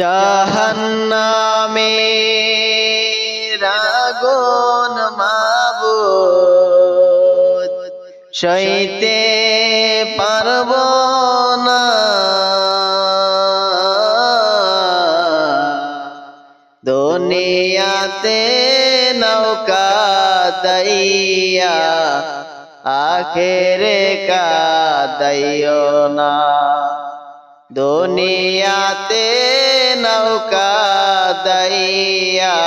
জাহান্নামে রাগুন মাবু সইতে পারব না। দুনিয়াতে নৌকা দইয়া আখেরে কাদাইও না। দুনিয়াতে নৌকা দইয়া,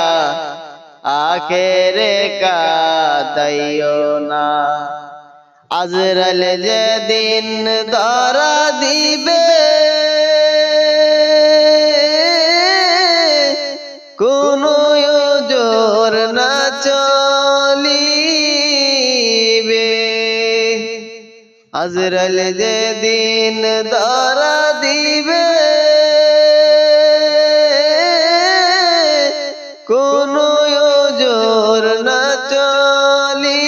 আখেরে কাদাইও না। আজরাল যেদিন ধরা দিবে, কোনো জোর না চলিবে। আজরাল যেদিন ধরা দিবে জোর না চলিবে।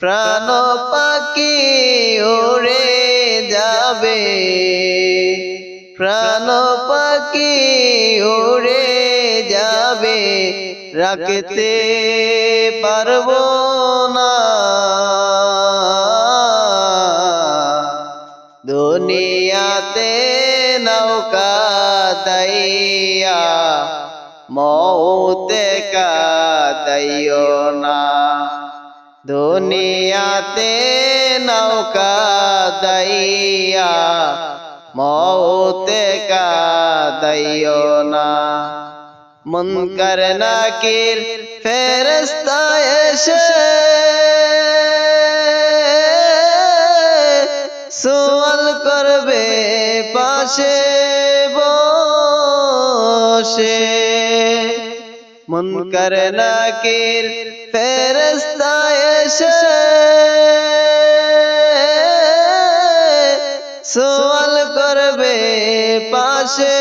প্রাণ পাখি ওড়ে যাবে। প্রাণ পাখি ওড়ে যাবে। রাখতে পারব না। দুনিয়াতে দইয়া মৌতে কাদাইও না। দুনিয়াতে নৌকা দইয়া, মৌতে কাদাইও না। মুনকার নাকির ফেরস্তা এসে, সোয়াল করবে পাশে। বসে। মুনকার নাকির ফেরস্তা এসে। সোয়াল করবে, পাশে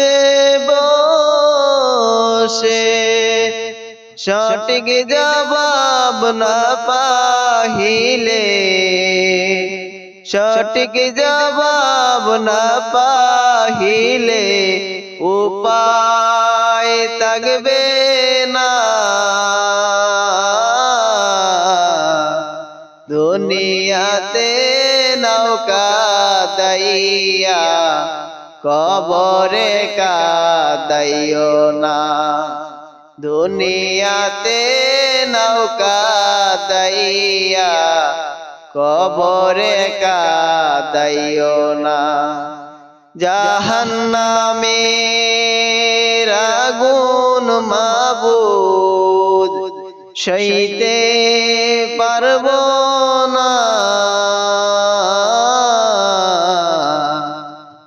বসে। সঠিক জবাব না পাহিলে। সঠিক জবাব না পাহিলে। উপায় দুনিয়াতে নৌকা দইয়া, কবরে কাদাইও না। দুনিয়াতে নৌকা দইয়া, কবরে কাদাইও না। জাহান্নামে রাগুন মাবুদ সইতে পারব না।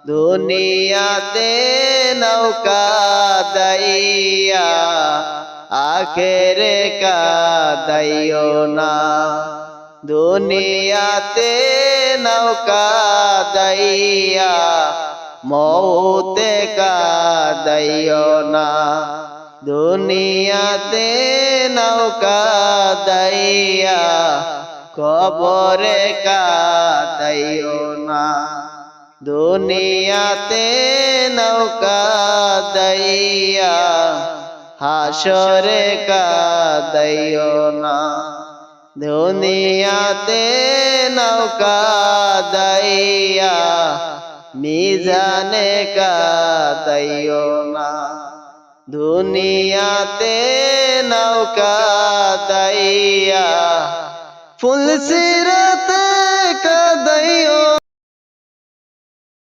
দুনিয়াতে নৌকা দইয়া, আখেরে কাদাইও না। দুনিয়াতে নৌকা দইয়া মৌতে কাদাইও না। দুনিয়াতে নৌকা দইয়া, কবরে কাদাইও না। দুনিয়াতে নৌকা দইয়া হাসরে কাদাইও না। দুনিয়াতে নৌকা দইয়া, মিজানে কাদাইও না। দুনিয়াতে নৌকা দইয়া ফুল সিরা